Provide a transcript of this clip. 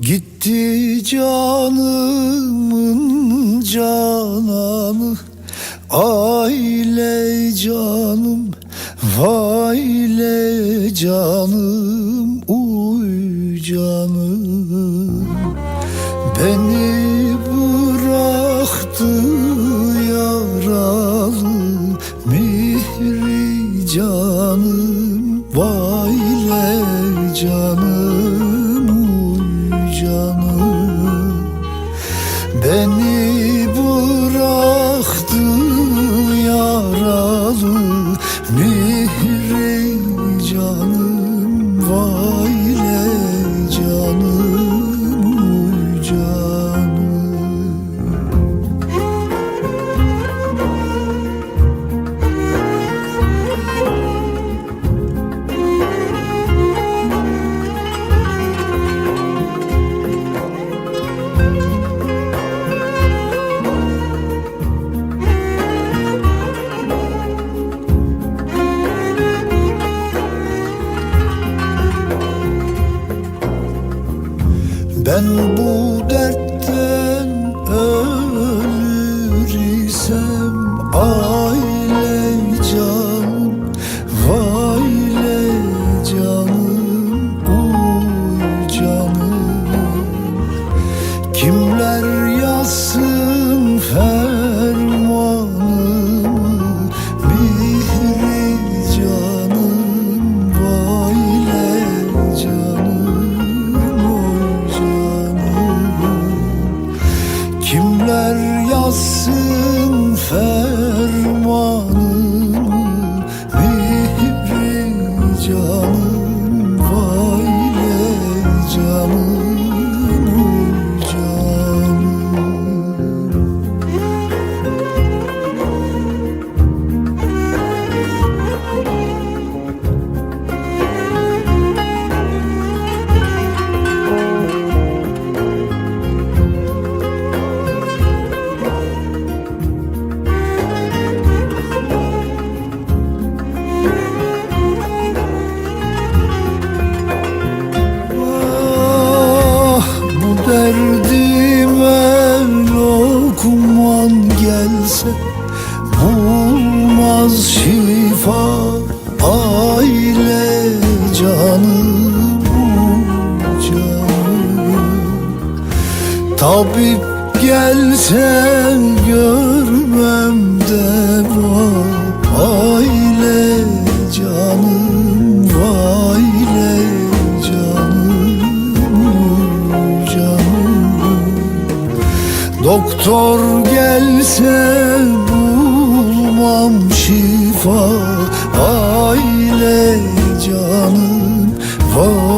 Gitti canımın cananı Aile canım Vaile canım Uy canım. Beni bıraktı yaralı Mihri canım Vaile canım canım Ben bu dertten ölür isem Aile Kimler yazsın fermanımı Mihri canım, vaile canım, gelse Bulmaz şifa aile canım bu Tabip gelse görmem deva Aile Doktor gelse bulmam şifa Aile canım var.